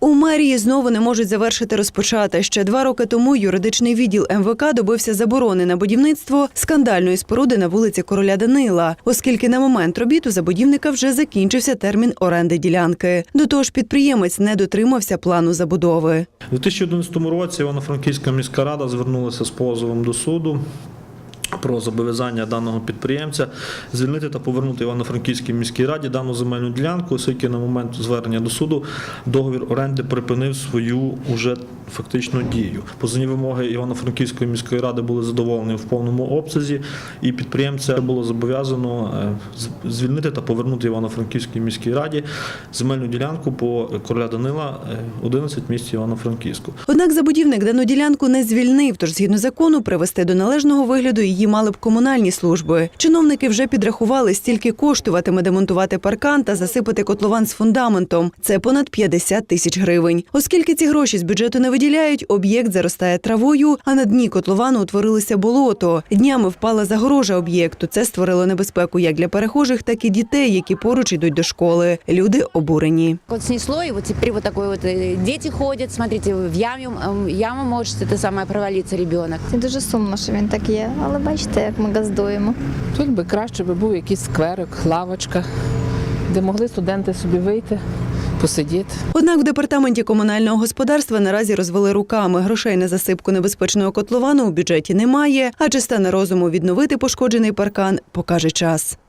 У мерії знову не можуть завершити розпочати. Ще два роки тому юридичний відділ МВК добився заборони на будівництво скандальної споруди на вулиці Короля Данила, оскільки на момент робіт у забудівника вже закінчився термін оренди ділянки. До того ж, підприємець не дотримався плану забудови. У 2011 році Івано-Франківська міська рада звернулася з позовом до суду. Про зобов'язання даного підприємця звільнити та повернути Івано-Франківській міській раді дану земельну ділянку, оскільки на момент звернення до суду договір оренди припинив свою уже фактичну дію. Позовні вимоги Івано-Франківської міської ради були задоволені в повному обсязі, і підприємця було зобов'язано е, звільнити та повернути Івано-Франківській міській раді земельну ділянку по короля Данила е, 11 місті Івано-Франківську. Однак забудівник дану ділянку не звільнив, тож згідно закону привести до належного вигляду її мали б комунальні служби. Чиновники вже підрахували, стільки коштуватиме демонтувати паркан та засипати котлован з фундаментом. Це понад 50 тисяч гривень. Оскільки ці гроші з бюджету не виділяють, об'єкт заростає травою, а на дні котловану утворилося болото. Днями впала загорожа об'єкту. Це створило небезпеку як для перехожих, так і дітей, які поруч йдуть до школи. Люди обурені. Вот снесло, и вот теперь вот такой вот э, дети смотрите, в яме, м, яма может это самое провалиться ребенок. Це дуже сумно, що він так є. Але бачите, як ми газдуємо. Тут би краще би був якийсь скверик, лавочка, де могли студенти собі вийти, посидіти. Однак в департаменті комунального господарства наразі розвели руками. Грошей на засипку небезпечного котловану у бюджеті немає, а чи стане розуму відновити пошкоджений паркан, покаже час.